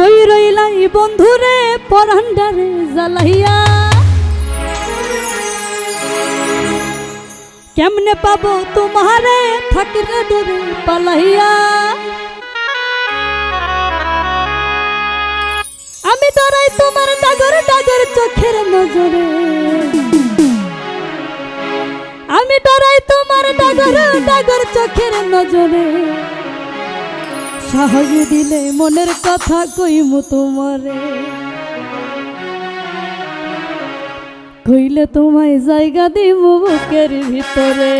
কই রইলাই বন্ধুরে পরান্ডারে জ্বালাইয়া কেমনে পাবো তোমারে থাকিলে দূরে পালাইয়া? আমি তোরাই তোমার ডাগর ডাগর চোখের নজরে। আমি তোরাই তোমার ডাগর ডাগর চোখের নজরে। সাহস দিলে মনের কথা কইমু তোমারে। কইলে তোমায় জায়গা দিব বুকের ভিতরে।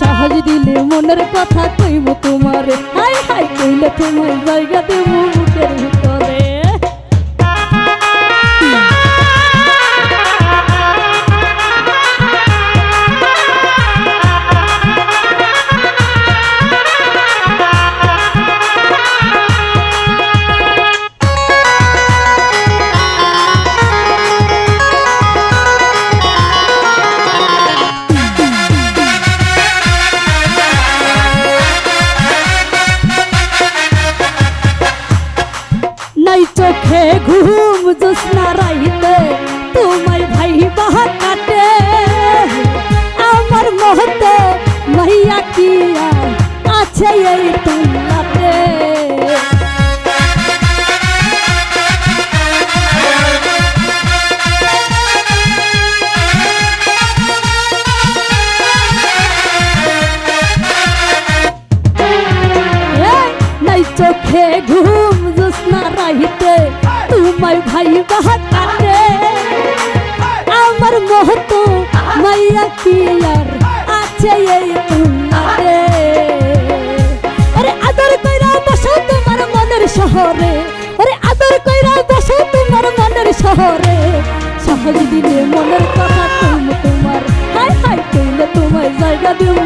সহজ দিলে মনের কথা কইব তোমার। হাই হাই কইলে তোমার জায়গা দেবো মুখের ভিতরে। চোখে ঘুম জোসনা রাইতে তোমায় ভাই বাহা কাটে। আমার মহতে মাইয়া কিয়া আছে এই নাই চোখে ঘুম রাইতে তোমায় ভাই বাহা কাটে আমার মহত মাইয়া কি আর আছে এই তুলাতে আরে আদর কইরা বসো তোমার মনের শহরে। আরে আদর কইরা বসো তোমার মনের শহরে। সহজ দিলে মনের কথা তুমি তোমার হাই হাই কইলে তোমায় জায়গা দিব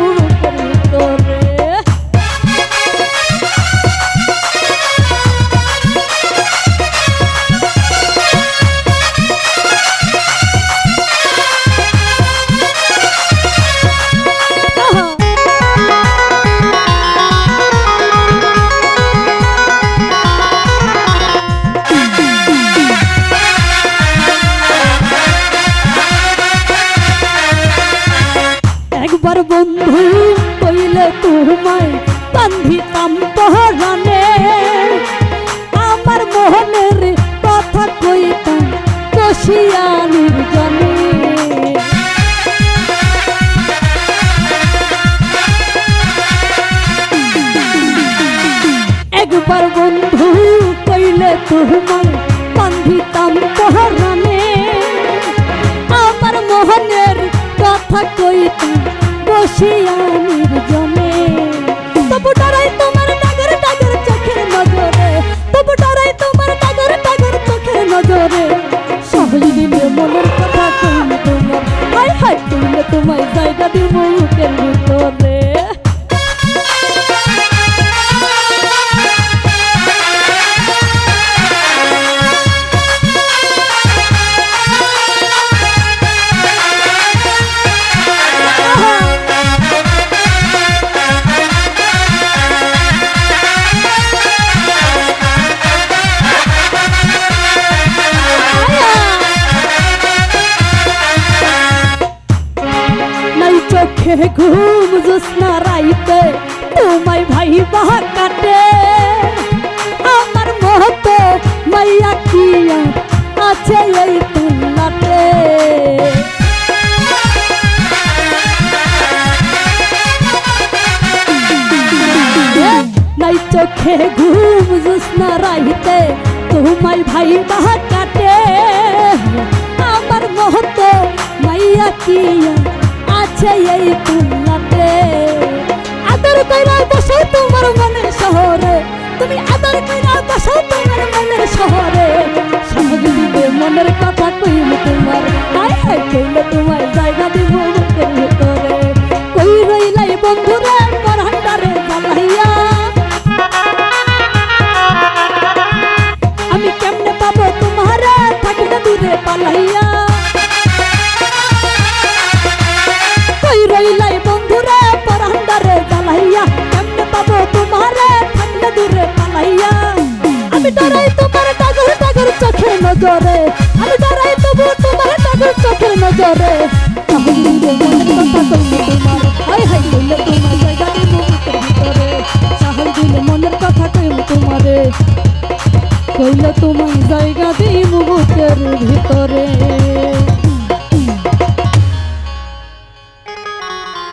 কষিয়া নির্জনে একবার বন্ধু কইলে তোমায় বান্ধিতাম পহরানে। আমার মোহনের কথা কইতাম বসিয়া নির্জনে তবু ডরাই তোমার চোখে ঘুম জোৎস্না রাইতে তোমায় ভাই বাহা কাটে আমার মহতো মাইয়া কি আছে এই তুলনাতে নাই চোখে ঘুম জোৎস্না রাইতে তোমায় ভাই বাহা কাটে আমার মহতো মাইয়া কি আছে এই তুলনাতে আদর কইরা বসো তোমার মনের শহরে। তুমি আদর কইরা বসো তোমার মনের শহরে। সহজ দিবে মনের কথা কইলে তোমার হাই হাই কইলে তোমার জায়গা দিব বুকের ভিতরে। কই রইলাই বন্ধুরে পরহান্ডারে জ্বালাইয়া। আমি কেমনে পাবো তোমারে থাকলে দূরে পালাইয়া। আমি ডরাই তোমার টাগর টাগর চোখে নজরে। আমি ডরাই তবু তোমার টাগর চোখে নজরে। তোমার জায়গা দিই বুকের ভিতরে।